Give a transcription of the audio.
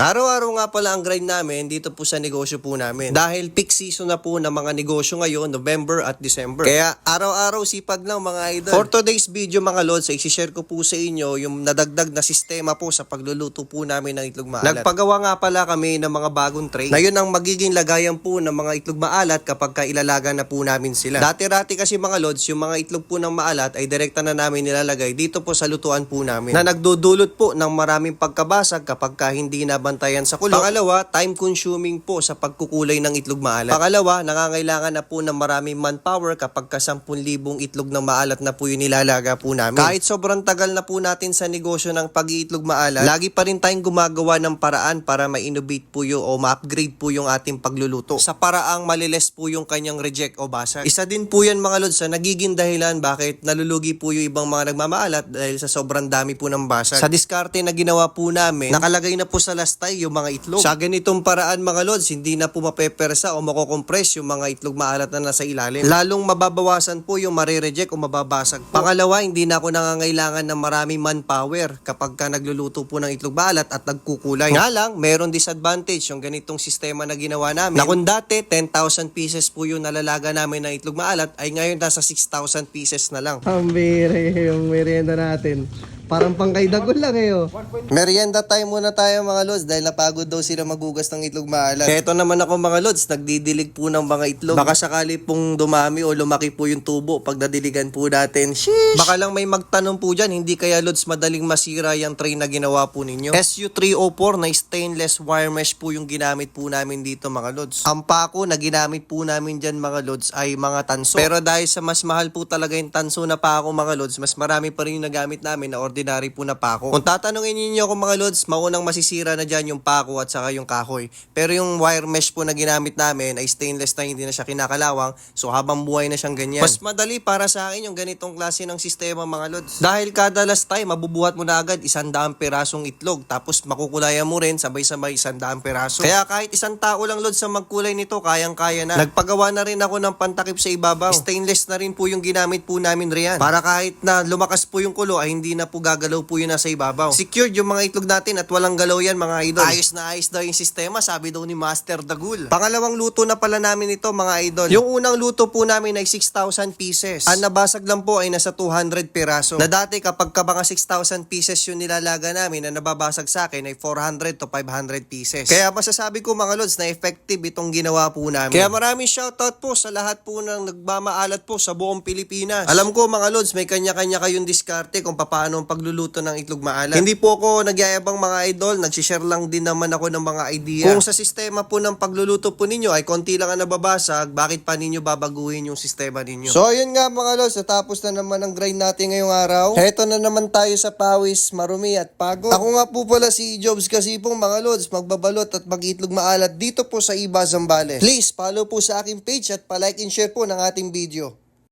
Araw-araw nga pala ang grind namin dito po sa negosyo po namin. Dahil peak season na po ng mga negosyo ngayon, November at December. Kaya araw-araw sipag lang mga idol. For today's video mga lods, ay share ko po sa inyo yung nadagdag na sistema po sa pagluluto po namin ng itlog maalat. Nagpagawa nga pala kami ng mga bagong tray na yun ang magiging lagayan po ng mga itlog maalat kapag ka ilalaga na po namin sila. Dati-rati kasi mga lods, yung mga itlog po ng maalat ay direkta na namin nilalagay dito po sa lutuan po namin. Na nagdudulot po ng maraming pagkabasag kapag ka hindi nabantayan sa kulo. Pangalawa, time consuming po sa pagkukulay ng itlog maalat. Pangalawa, nangangailangan na po ng maraming manpower kapag ka 10,000 itlog ng maalat na po yung nilalaga po namin. Kahit sobrang tagal na po natin sa negosyo ng pag-iitlog maalat, lagi pa rin tayong gumagawa ng paraan para ma-innovate po yung o ma-upgrade po yung ating pagluluto. Sa paraang maliles po yung kanyang reject o basag. Isa din po yan mga lods sa nagiging dahilan bakit nalulugi po yung ibang mga nagmamaalat dahil sa sobrang dami po ng basag. Sa diskarte na ginawa po namin, nakalagay na po sa lastay yung mga itlog. Sa ganitong paraan mga lods, hindi na po mapepersa o makokompress yung mga itlog maalat na nasa ilalim. Lalong mababawasan po yung marireject o mababasag po. Pangalawa, hindi na ako nangangailangan ng maraming manpower kapag ka nagluluto po ng itlog maalat at nagkukulay. Nga lang, meron disadvantage yung ganitong sistema na ginawa namin. Na kung dati, 10,000 pieces po yung nalalaga namin ng itlog maalat, ay ngayon nasa 6,000 pieces na lang. Pambire yung merienda natin. Parang pangkaidagol lang eh oh. Merienda time muna tayo mga lods dahil napagod daw sila magugas ng itlog maalat. Eto naman ako mga lods, nagdidilig po ng mga itlog. Baka sakali pong dumami o lumaki po yung tubo pag nadiligan po natin. Sheesh! Baka lang may magtanong po dyan, hindi kaya lods madaling masira yung tray na ginawa po ninyo. SU304 na stainless wire mesh po yung ginamit po namin dito mga lods. Ang pako na ginamit po namin dyan mga lods ay mga tanso. Pero dahil sa mas mahal po talaga yung tanso na pako mga lods, mas marami pa rin yung nagamit namin na ordinary po na pako. Kung tatanungin ninyo ako mga lods, maunang masisira na dyan yung pako at saka yung kahoy. Pero yung wire mesh po na ginamit namin ay stainless na hindi na siya kinakalawang. So habang buhay na siyang ganyan. Mas madali para sa akin yung ganitong klase ng sistema mga lods. Dahil kada last time, mabubuhat mo na agad isang daang perasong itlog. Tapos makukulayan mo rin sabay-sabay isang daang peraso. Kaya kahit isang tao lang lods sa magkulay nito, kayang-kaya na. Nagpagawa na rin ako ng pantakip sa ibabaw. Stainless na rin po yung ginamit po namin riyan. Para kahit na lumakas po yung kulo ay hindi na po gagalaw po yun nasa ibabaw. Secured yung mga itlog natin at walang galaw yan mga idol. Ayos na ayos daw yung sistema, sabi daw ni Master Dagul. Pangalawang luto na pala namin ito mga idol. Yung unang luto po namin ay 6,000 pieces. Ang nabasag lang po ay nasa 200 piraso. Na dati kapag ka mga 6,000 pieces yung nilalaga namin na nababasag sa akin ay 400 to 500 pieces. Kaya masasabi ko mga lods na effective itong ginawa po namin. Kaya maraming shoutout po sa lahat po ng nagmamaalat po sa buong Pilipinas. Alam ko mga lods may kanya-kanya kayong diskarte kung paano ang pagluluto ng itlog maalat. Hindi po ako nagyayabang mga idol, nagsishare lang din naman ako ng mga idea. Kung sa sistema po ng pagluluto po ninyo ay konti lang ang nababasag, bakit pa ninyo babaguhin yung sistema ninyo? So ayun nga mga lods, natapos na naman ang grind natin ngayong araw. Heto na naman tayo sa pawis, marumi at pagod. Ako nga po pala si Jobs Kasipong mga lods, magbabalot at mag-itlog maalat dito po sa Iba Zambales. Please follow po sa aking page at pa-like and share po ng ating video.